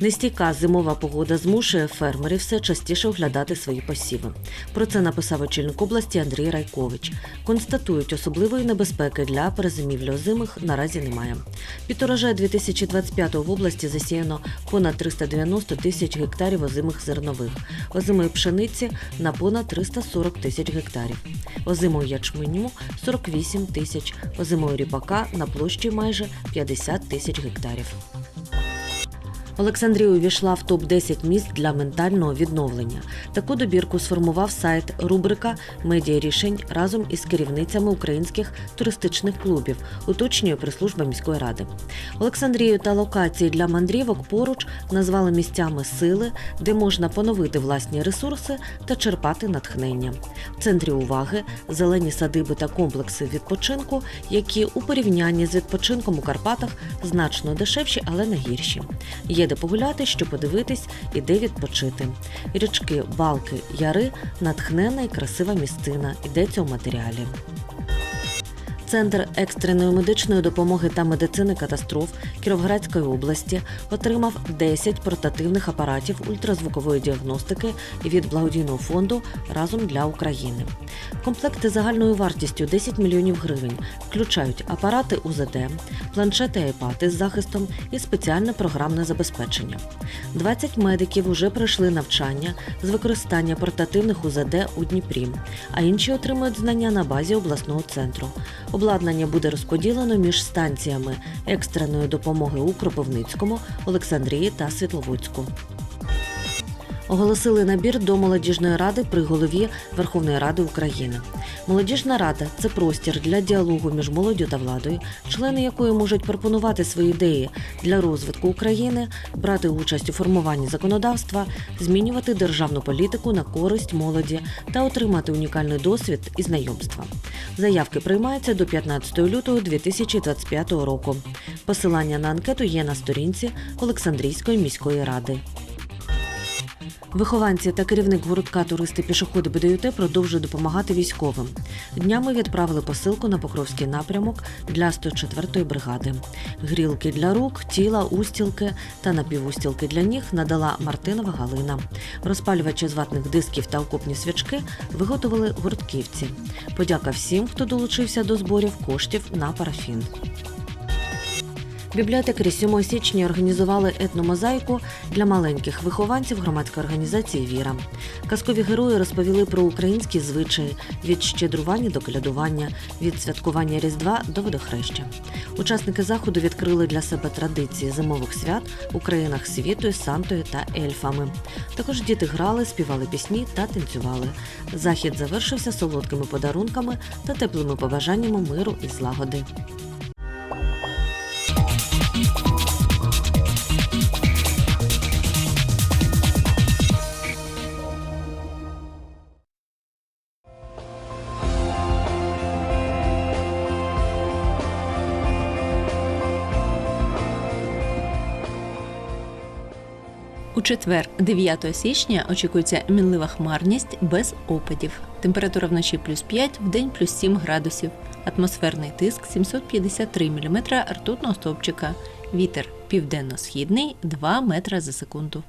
Нестійка зимова погода змушує фермерів все частіше оглядати свої посіви. Про це написав очільник області Андрій Райкович. Констатують, особливої небезпеки для перезимівлі озимих наразі немає. Під урожай 2025 в області засіяно понад 390 тисяч гектарів озимих зернових, озимої пшениці на понад 340 тисяч гектарів, озимого ячменю 48 тисяч, озимого ріпака на площі майже 50 тисяч гектарів. Олександрія увійшла в топ 10 місць для ментального відновлення. Таку добірку сформував сайт рубрика Медіа рішень разом із керівницями українських туристичних клубів, уточнює прес-служба міської ради. Олександрію та локації для мандрівок поруч назвали місцями сили, де можна поновити власні ресурси та черпати натхнення. В центрі уваги зелені садиби та комплекси відпочинку, які у порівнянні з відпочинком у Карпатах значно дешевші, але не гірші. Є де погуляти, що подивитись і де відпочити. Річки, балки, яри натхнена і красива містина. Йдеться у матеріалі. Центр екстреної медичної допомоги та медицини катастроф Кіровоградської області отримав 10 портативних апаратів ультразвукової діагностики від благодійного фонду разом для України. Комплекти загальною вартістю 10 мільйонів гривень включають апарати УЗД, планшети iPad із захистом і спеціальне програмне забезпечення. 20 медиків уже пройшли навчання з використання портативних УЗД у Дніпрі, а інші отримують знання на базі обласного центру. Обладнання буде розподілено між станціями екстреної допомоги у Кропивницькому, Олександрії та Світловодську. Оголосили набір до молодіжної ради при голові Верховної Ради України. Молодіжна рада це простір для діалогу між молоддю та владою, члени якої можуть пропонувати свої ідеї для розвитку України, брати участь у формуванні законодавства, змінювати державну політику на користь молоді та отримати унікальний досвід і знайомства. Заявки приймаються до 15 лютого 2025 року. Посилання на анкету є на сторінці Олександрійської міської ради. Вихованці та керівник городка туристи пішоходи БДЮТ продовжують допомагати військовим. Днями відправили посилку на Покровський напрямок для 104-ї бригади. Грілки для рук, тіла, устілки та напівустілки для ніг надала Мартинова Галина. Розпалювачі з ватних дисків та окопні свічки виготовили гуртківці. Подяка всім, хто долучився до зборів коштів на парафін. Бібліотекарі 7 січня організували етномозаїку для маленьких вихованців громадської організації Віра. Казкові герої розповіли про українські звичаї від щедрування до колядування, від святкування Різдва до водохреща. Учасники заходу відкрили для себе традиції зимових свят у країнах світу Сантою та ельфами. Також діти грали, співали пісні та танцювали. Захід завершився солодкими подарунками та теплими побажаннями миру і злагоди. У четвер, 9 січня, очікується мінлива хмарність без опадів. Температура вночі плюс 5, вдень плюс 7 градусів. Атмосферний тиск 753 мм ртутного стовпчика. Вітер південно-східний 2 метра за секунду.